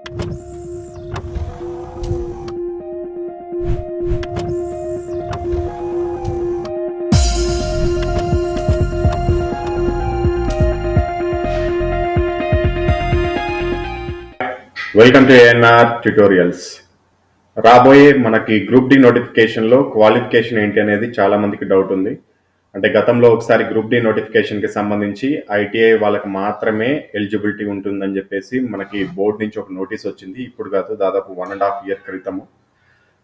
Welcome to ANR tutorials రాబోయే మనకి group D నోటిఫికేషన్లో క్వాలిఫికేషన్ ఏంటి అనేది చాలా మందికి డౌట్ ఉంది. అంటే గతంలో ఒకసారి గ్రూప్ డి నోటిఫికేషన్కి సంబంధించి ఐటీఐ వాళ్ళకి మాత్రమే ఎలిజిబిలిటీ ఉంటుందని చెప్పేసి మనకి బోర్డు నుంచి ఒక నోటీస్ వచ్చింది. ఇప్పుడు కాదు దాదాపు వన్ అండ్ హాఫ్ ఇయర్ క్రితము.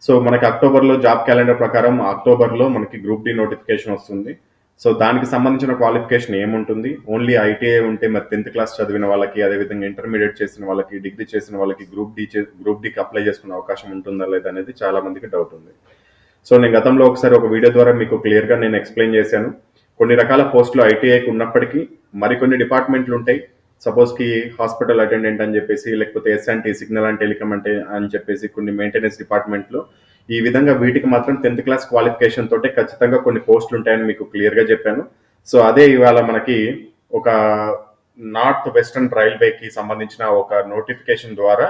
సో మనకి అక్టోబర్లో జాబ్ క్యాలెండర్ ప్రకారం అక్టోబర్లో మనకి గ్రూప్ డి నోటిఫికేషన్ వస్తుంది. సో దానికి సంబంధించిన క్వాలిఫికేషన్ ఏముంటుంది? ఓన్లీ ఐటీఐ ఉంటే మరి టెన్త్ క్లాస్ చదివిన వాళ్ళకి అదేవిధంగా ఇంటర్మీడియట్ చేసిన వాళ్ళకి డిగ్రీ చేసిన వాళ్ళకి గ్రూప్ డి గ్రూప్ డికి అప్లై చేసుకునే అవకాశం ఉంటుందా లేదా అనేది చాలా మందికి డౌట్ ఉంది. సో నేను గతంలో ఒకసారి ఒక వీడియో ద్వారా మీకు క్లియర్గా నేను ఎక్స్ప్లెయిన్ చేశాను. కొన్ని రకాల పోస్టులు ఐటీఐకి ఉన్నప్పటికీ మరికొన్ని డిపార్ట్మెంట్లు ఉంటాయి. సపోజ్కి హాస్పిటల్ అటెండెంట్ అని చెప్పేసి లేకపోతే ఎస్ఎన్టీ సిగ్నల్ అండ్ టెలికమ్ అంటే అని చెప్పేసి కొన్ని మెయింటెనెన్స్ డిపార్ట్మెంట్లు. ఈ విధంగా వీటికి మాత్రం టెన్త్ క్లాస్ క్వాలిఫికేషన్ తోటే ఖచ్చితంగా కొన్ని పోస్టులు ఉంటాయని మీకు క్లియర్గా చెప్పాను. సో అదే ఇవాళ మనకి ఒక నార్త్ వెస్టర్న్ రైల్వేకి సంబంధించిన ఒక నోటిఫికేషన్ ద్వారా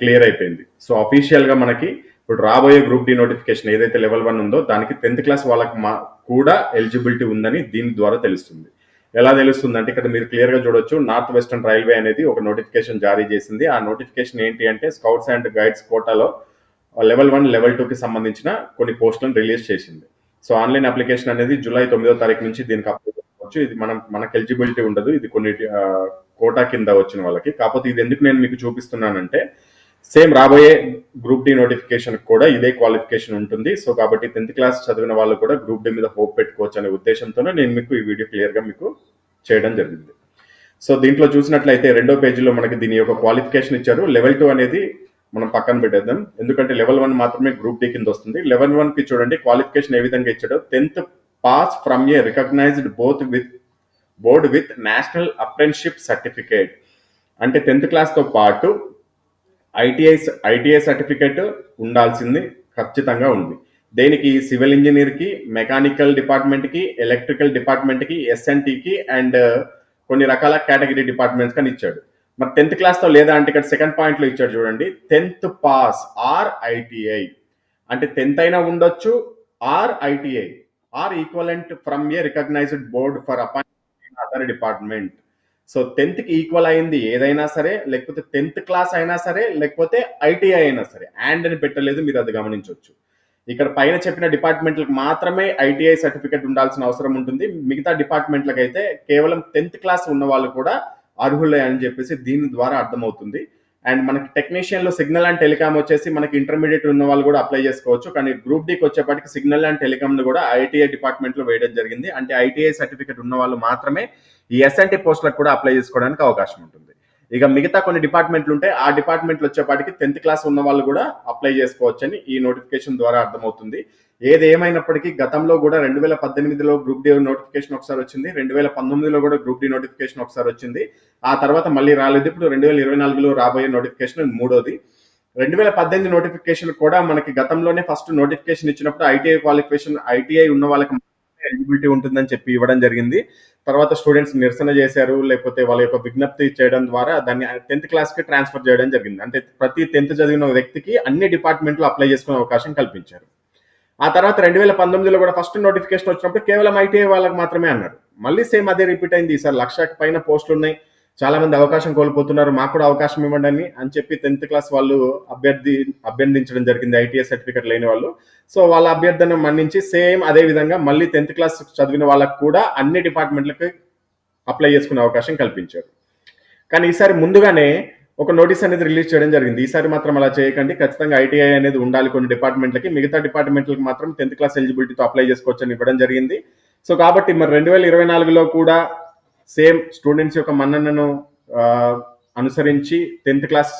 క్లియర్ అయిపోయింది. సో అఫీషియల్గా మనకి ఇప్పుడు రాబోయే గ్రూప్ డి నోటిఫికేషన్ ఏదైతే లెవెల్ వన్ ఉందో దానికి టెన్త్ క్లాస్ వాళ్ళకి మా కూడా ఎలిజిబిలిటీ ఉందని దీని ద్వారా తెలుస్తుంది. ఎలా తెలుస్తుంది అంటే ఇక్కడ మీరు క్లియర్గా చూడొచ్చు నార్త్ వెస్టర్న్ రైల్వే అనేది ఒక నోటిఫికేషన్ జారీ చేసింది. ఆ నోటిఫికేషన్ ఏంటి అంటే స్కౌట్స్ అండ్ గైడ్స్ కోటాలో లెవెల్ వన్ లెవెల్ టూకి సంబంధించిన కొన్ని పోస్టులను రిలీజ్ చేసింది. సో ఆన్లైన్ అప్లికేషన్ అనేది జూలై తొమ్మిదో తారీఖు నుంచి దీనికి అప్లై చేసుకోవచ్చు ఇది మనం మనకు ఎలిజిబిలిటీ ఉండదు. ఇది కొన్ని కోటా కింద వచ్చిన వాళ్ళకి. కాకపోతే ఇది ఎందుకు నేను మీకు చూపిస్తున్నానంటే సేమ్ రాబోయే గ్రూప్ డి నోటిఫికేషన్ కూడా ఇదే క్వాలిఫికేషన్ ఉంటుంది. సో కాబట్టి టెన్త్ క్లాస్ చదివిన వాళ్ళు కూడా గ్రూప్ డి మీద హోప్ పెట్టుకోవచ్చు అనే ఉద్దేశంతోనే నేను మీకు ఈ వీడియో క్లియర్గా మీకు చేయడం జరిగింది. సో దీంట్లో చూసినట్లయితే రెండో పేజీలో మనకి దీని యొక్క క్వాలిఫికేషన్ ఇచ్చారు. లెవెల్ టూ అనేది మనం పక్కన పెట్టేద్దాం. ఎందుకంటే లెవెల్ వన్ మాత్రమే గ్రూప్ డి కింద వస్తుంది. లెవెల్ వన్కి చూడండి క్వాలిఫికేషన్ ఏ విధంగా ఇచ్చాడో. Tenth pass from a recognised both with board with national apprenticeship certificate. అంటే టెన్త్ క్లాస్తో పాటు ఐటీఐ ఐటీఐ సర్టిఫికేట్ ఉండాల్సింది ఖచ్చితంగా ఉంది. దేనికి? సివిల్ ఇంజనీర్కి మెకానికల్ డిపార్ట్మెంట్కి ఎలక్ట్రికల్ డిపార్ట్మెంట్కి ఎస్ఎన్టీకి అండ్ కొన్ని రకాల కేటగిరీ డిపార్ట్మెంట్స్ కానీ ఇచ్చాడు. మరి టెన్త్ క్లాస్తో లేదా అంటే ఇక్కడ సెకండ్ పాయింట్లో ఇచ్చాడు చూడండి. టెన్త్ పాస్ ఆర్ ఐటీఐ అంటే టెన్త్ అయినా ఉండొచ్చు or ITI or equivalent from a recognised board for appoint other department. So టెన్త్కి equal అయింది ఏదైనా సరే లేకపోతే టెన్త్ క్లాస్ అయినా సరే లేకపోతే ఐటీఐ అయినా సరే. అండ్ అని పెట్టలేదు మీరు అది గమనించవచ్చు. ఇక్కడ పైన చెప్పిన డిపార్ట్మెంట్లకు మాత్రమే ఐటీఐ సర్టిఫికేట్ ఉండాల్సిన అవసరం ఉంటుంది. మిగతా డిపార్ట్మెంట్లకు అయితే కేవలం టెన్త్ క్లాస్ ఉన్న వాళ్ళు కూడా అర్హులే అని చెప్పేసి దీని ద్వారా అర్థమవుతుంది. అండ్ మనకి టెక్నీషియన్లో సిగ్నల్ అండ్ టెలికామ్ వచ్చేసి మనకి ఇంటర్మీడియట్ ఉన్న వాళ్ళు కూడా అప్లై చేసుకోవచ్చు. కానీ గ్రూప్ డికి వచ్చేప్పటికి సిగ్నల్ అండ్ టెలికామ్ను కూడా ఐటీఐ డిపార్ట్మెంట్లో వేయడం జరిగింది. అంటే ఐటీఐ సర్టిఫికేట్ ఉన్న వాళ్ళు మాత్రమే ఈ ఎస్ఎన్టీ పోస్టులకు కూడా అప్లై చేసుకోవడానికి అవకాశం ఉంటుంది. ఇక మిగతా కొన్ని డిపార్ట్మెంట్లు ఉంటే ఆ డిపార్ట్మెంట్లు వచ్చేపాటికి టెన్త్ క్లాస్ ఉన్న వాళ్ళు కూడా అప్లై చేసుకోవచ్చని ఈ నోటిఫికేషన్ ద్వారా అర్థమవుతుంది. ఏది ఏమైనప్పటికీ గతంలో కూడా రెండు వేల పద్దెనిమిదిలో గ్రూప్ డి నోటిఫికేషన్ ఒకసారి వచ్చింది రెండు వేల పంతొమ్మిదిలో కూడా గ్రూప్ డి నోటిఫికేషన్ ఒకసారి వచ్చింది. ఆ తర్వాత మళ్ళీ రాలేదు. ఇప్పుడు రెండు వేల ఇరవై నాలుగులో రాబోయే నోటిఫికేషన్ మూడోది. రెండు వేల పద్దెనిమిది నోటిఫికేషన్ కూడా మనకి గతంలోనే ఫస్ట్ నోటిఫికేషన్ ఇచ్చినప్పుడు ఐటీఐ క్వాలిఫికేషన్ ఐటీఐ ఉన్న వాళ్ళకి ఎలిజిబిలిటీ ఉంటుందని చెప్పి ఇవ్వడం జరిగింది. తర్వాత స్టూడెంట్స్ నిరసన చేశారు లేకపోతే వాళ్ళ యొక్క విజ్ఞప్తి చేయడం ద్వారా దాన్ని టెన్త్ క్లాస్కి ట్రాన్స్ఫర్ చేయడం జరిగింది. అంటే ప్రతి టెన్త్ చదివిన వ్యక్తికి అన్ని డిపార్ట్మెంట్లు అప్లై చేసుకునే అవకాశం కల్పించారు. ఆ తర్వాత రెండు వేల పంతొమ్మిదిలో కూడా ఫస్ట్ నోటిఫికేషన్ వచ్చినప్పుడు కేవలం ఐటీఐ వాళ్ళకి మాత్రమే అన్నారు. మళ్ళీ సేమ్ అదే రిపీట్ అయింది. ఈసారి లక్షకి పైన పోస్టులు ఉన్నాయి. చాలా మంది అవకాశం కోల్పోతున్నారు మాకు కూడా అవకాశం ఇవ్వండి అని అని చెప్పి టెన్త్ క్లాస్ వాళ్ళు అభ్యర్థి అభ్యర్థించడం జరిగింది ఐటీఐ సర్టిఫికేట్ లేని వాళ్ళు. సో వాళ్ళ అభ్యర్థన మన్నించి సేమ్ అదే విధంగా మళ్ళీ టెన్త్ క్లాస్ చదివిన వాళ్ళకి కూడా అన్ని డిపార్ట్మెంట్లకి అప్లై చేసుకునే అవకాశం కల్పించారు. కానీ ఈసారి ముందుగానే ఒక నోటీస్ అనేది రిలీజ్ చేయడం జరిగింది. ఈసారి మాత్రం అలా చేయకండి. ఖచ్చితంగా ఐటీఐ అనేది ఉండాలి కొన్ని డిపార్ట్మెంట్లకి. మిగతా డిపార్ట్మెంట్లకు మాత్రం టెన్త్ క్లాస్ ఎలిజిబిలిటీతో అప్లై చేసుకోవచ్చు అని ఇవ్వడం జరిగింది. సో కాబట్టి మరి రెండు వేల ఇరవై నాలుగులో కూడా సేమ్ స్టూడెంట్స్ యొక్క మన్ననను అనుసరించి టెన్త్ క్లాస్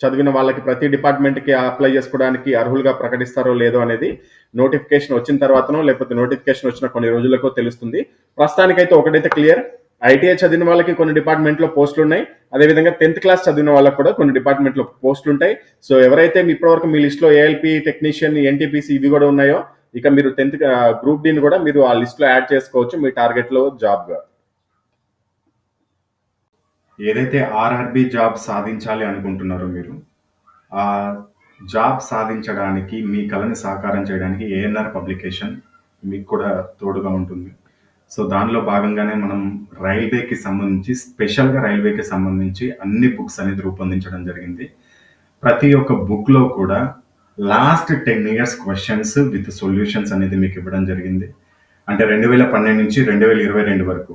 చదివిన వాళ్ళకి ప్రతి డిపార్ట్మెంట్కి అప్లై చేసుకోవడానికి అర్హులుగా ప్రకటిస్తారో లేదో అనేది నోటిఫికేషన్ వచ్చిన తర్వాతనో లేకపోతే నోటిఫికేషన్ వచ్చిన కొన్ని రోజులకో తెలుస్తుంది. ప్రస్తుతానికైతే ఒకటైతే క్లియర్. ఐటీఐ చదివిన వాళ్ళకి కొన్ని డిపార్ట్మెంట్లో పోస్టులు ఉన్నాయి. అదేవిధంగా టెన్త్ క్లాస్ చదివిన వాళ్ళకి కూడా కొన్ని డిపార్ట్మెంట్లో పోస్టులు ఉంటాయి. సో ఎవరైతే ఇప్పటివరకు మీ లిస్ట్లో ఏఎల్పి టెక్నీషియన్ ఎన్టీపీసీ ఇవి కూడా ఉన్నాయో ఇక మీరు టెన్త్ గ్రూప్ డీని కూడా మీరు ఆ లిస్ట్లో యాడ్ చేసుకోవచ్చు మీ టార్గెట్లో జాబ్గా. ఏదైతే ఆర్ఆర్బి జాబ్ సాధించాలి అనుకుంటున్నారో మీరు ఆ జాబ్ సాధించడానికి మీ కళని సాకారం చేయడానికి ఏఎన్ఆర్ పబ్లికేషన్ మీకు కూడా తోడుగా ఉంటుంది. సో దానిలో భాగంగానే మనం రైల్వేకి సంబంధించి స్పెషల్గా రైల్వేకి సంబంధించి అన్ని బుక్స్ అనేది రూపొందించడం జరిగింది. ప్రతి ఒక్క బుక్లో కూడా last ten years questions with solutions అనేది మీకు ఇవ్వడం జరిగింది. అంటే రెండు వేల పన్నెండు నుంచి రెండు వేల ఇరవై రెండు వరకు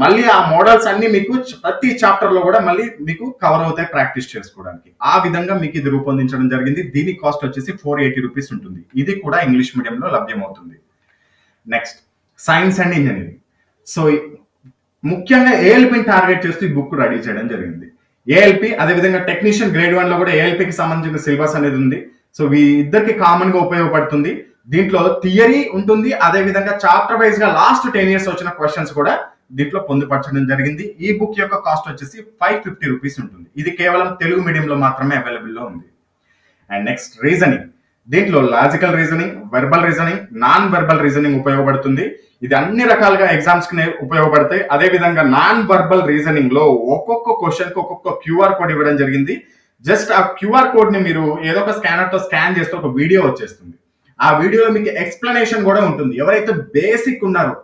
మళ్ళీ ఆ మోడల్స్ అన్ని మీకు ప్రతి చాప్టర్లో కూడా మళ్ళీ మీకు కవర్ అవుతాయి ప్రాక్టీస్ చేసుకోవడానికి. ఆ విధంగా మీకు ఇది రూపొందించడం జరిగింది. దీని కాస్ట్ వచ్చేసి ఫోర్ ఎయిటీ రూపీస్ ఉంటుంది. ఇది కూడా ఇంగ్లీష్ మీడియంలో లభ్యమవుతుంది. Next science and engineering so ముఖ్యంగా ఏఎల్పిని టార్గెట్ చేస్తూ ఈ బుక్ రెడీ చేయడం జరిగింది. ఏఎల్పి అదేవిధంగా టెక్నీషియన్ గ్రేడ్ వన్లో కూడా ఏఎల్పికి సంబంధించిన సిలబస్ అనేది ఉంది. సో ఈ ఇద్దరికి కామన్గా ఉపయోగపడుతుంది. దీంట్లో థియరీ ఉంటుంది. అదే విధంగా చాప్టర్ వైజ్గా లాస్ట్ టెన్ ఇయర్స్ వచ్చిన క్వశ్చన్స్ కూడా దీంట్లో పొందుపరచడం జరిగింది. ఈ బుక్ యొక్క కాస్ట్ వచ్చేసి ఫైవ్ ఫిఫ్టీ రూపీస్ ఉంటుంది. ఇది కేవలం తెలుగు మీడియంలో మాత్రమే అవైలబుల్లో ఉంది. అండ్ నెక్స్ట్ రీజనింగ్ దీంట్లో logical reasoning verbal reasoning non verbal reasoning ఉపయోగపడుతుంది. ఇది అన్ని రకాలుగా ఎగ్జామ్స్కి ఉపయోగపడతాయి. అదే విధంగా నాన్ వెర్బల్ రీజనింగ్లో ఒక్కొక్క క్వశ్చన్కి ఒక్కొక్క క్యూఆర్ కోడ్ ఇవ్వడం జరిగింది. జస్ట్ ఆ క్యూఆర్ కోడ్ని మీరు ఏదో ఒక స్కానర్తో స్కాన్ చేస్తే ఒక వీడియో వచ్చేస్తుంది. ఆ వీడియోలో మీకు ఎక్స్ప్లెనేషన్ కూడా ఉంటుంది. ఎవరైతే బేసిక్ ఉన్నారో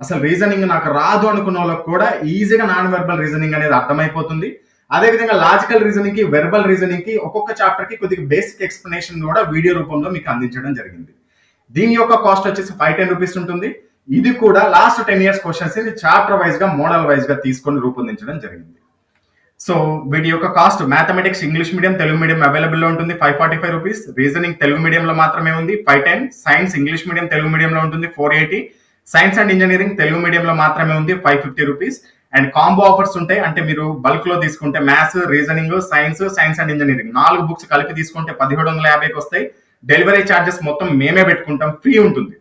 అసలు రీజనింగ్ నాకు రాదు అనుకున్న వాళ్ళకి కూడా ఈజీగా నాన్ వెర్బల్ రీజనింగ్ అనేది అర్థమైపోతుంది. అదేవిధంగా లాజికల్ రీజనింగ్కి వెర్బల్ రీజనింగ్కి ఒక్కొక్క చాప్టర్కి కొద్దిగా బేసిక్ ఎక్స్ప్లెనేషన్ కూడా వీడియో రూపంలో మీకు అందించడం జరిగింది. దీని యొక్క కాస్ట్ వచ్చేసి ఫైవ్ టెన్ రూపీస్ ఉంటుంది. ఇది కూడా లాస్ట్ టెన్ ఇయర్స్ క్వశ్చన్స్ని చాప్టర్ వైజ్గా మోడల్ వైజ్గా తీసుకొని రూపొందించడం జరిగింది. సో వీటి యొక్క cost mathematics English medium Telugu medium అవైలబుల్లో ఉంటుంది five forty five rupees reasoning Telugu మీడియంలో మాత్రమే ఉంది five ten science English medium Telugu మీడియంలో ఉంటుంది four eighty science and engineering Telugu medium లో మాత్రమే ఉంది five fifty rupees and combo offers ఉంటాయి అంటే మీరు బల్క్లో తీసుకుంటే maths reasoning science science and engineering నాలుగు బుక్స్ కలిపి తీసుకుంటే పదిహేడు వందల యాభైకి వస్తాయి. డెలివరీ ఛార్జెస్ మొత్తం మేమే పెట్టుకుంటాం ఫ్రీ ఉంటుంది.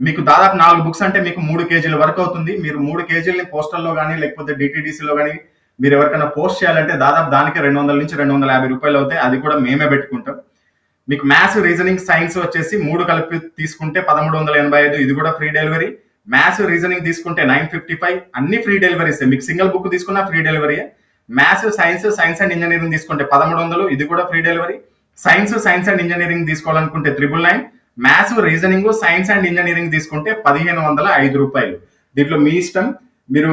మీకు దాదాపు నాలుగు బుక్స్ అంటే మీకు మూడు కేజీల వరకు అవుతుంది. మీరు మూడు కేజీలని పోస్టల్లో కానీ లేకపోతే డిటీడీసీలో కానీ మీరు ఎవరికైనా పోస్ట్ చేయాలంటే దాదాపు దానికి రెండు వందల నుంచి రెండు వందల యాభై రూపాయలు అవుతాయి. అది కూడా మేమే పెట్టుకుంటాం. మీకు మ్యాథ్స్ రీజనింగ్ సైన్స్ వచ్చేసి మూడు కలిపి తీసుకుంటే పదమూడు వందల ఎనభై ఐదు ఇది కూడా ఫ్రీ డెలివరీ మ్యాథ్స్ రీజనింగ్ తీసుకుంటే నైన్ ఫిఫ్టీ ఫైవ్ అన్ని ఫ్రీ డెలివరీస్ మీకు సింగిల్ బుక్ తీసుకున్నా free delivery maths science science and engineering తీసుకుంటే పదమూడు వందలు ఇది కూడా free delivery science science and engineering తీసుకోవాలనుకుంటే triple nine maths reasoning science and engineering తీసుకుంటే పదిహేను వందల ఐదు రూపాయలు. దీంట్లో మీ ఇష్టం. మీరు